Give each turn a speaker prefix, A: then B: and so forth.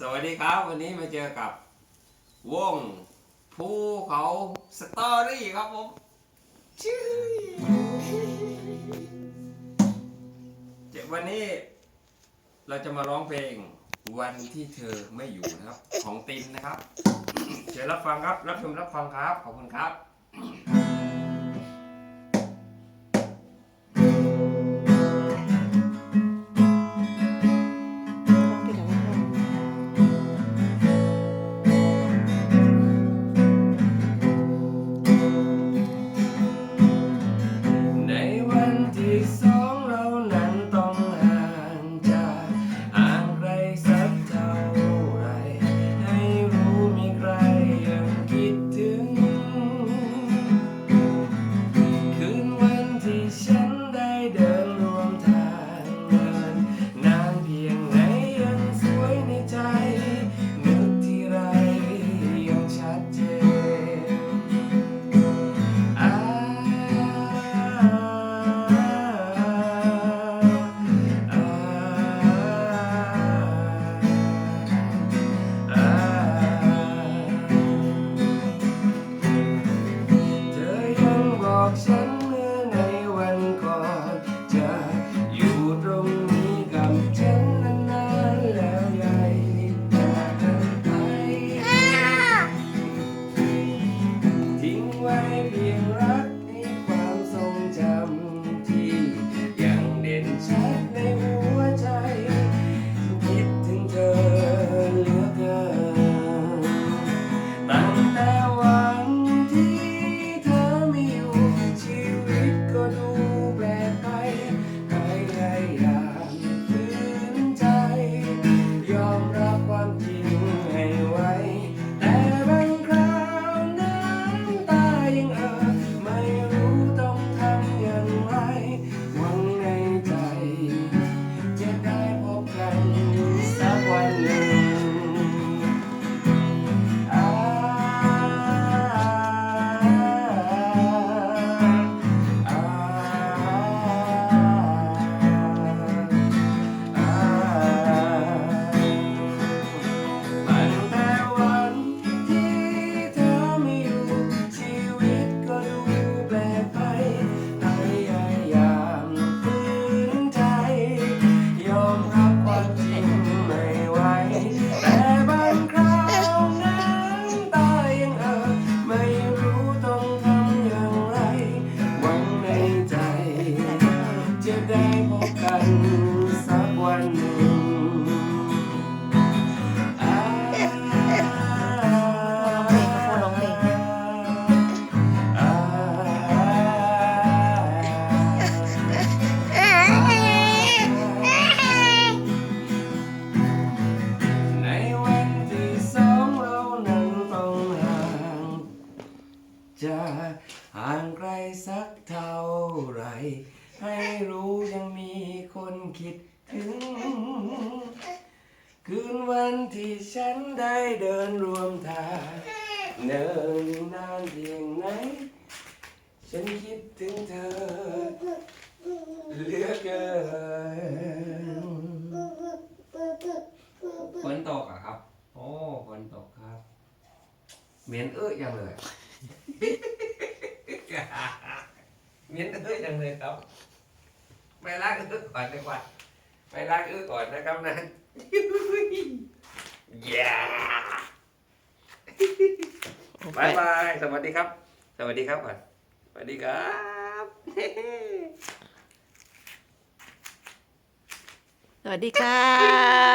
A: สวัสดีครับ วันนี้มาเจอกับ วงภูเขาสตอรี่ครับผมชื่อวันนี้เราจะมาร้องเพลงวันที่เธอไม่อยู่นะครับ ของตินนะครับ เชิญรับฟังครับ รับชมรับฟังครับ ขอบคุณครับ ทิ้ จะได้พบกันสักวันหนึ่งอ่าร้อง
B: เพลงค่ะ
A: อ่าในวันที่สองเรานั้นต้องห่างจากห่างไกลสักเท่าไร ให้รู้ยังมีคนคิดถึง คืนวันที่ฉันได้เดินรวมทางเนินนานเพียงไหน ฉันคิดถึงเธอเหลือเกินฝนตกอะครับ โอ้ฝนตกครับ เหม็นเอ้ยยังเลย เหม็นเอ้ยยังเลยครับไปล้างเอ้ยก่อนดีกว่าไปล้างเอ้ยก่อนนะครับนะอย่าบายบาย สวัสดีครับ สวัสดีครับก่อนสวัสดีครับ
B: สวัสดีค่ะ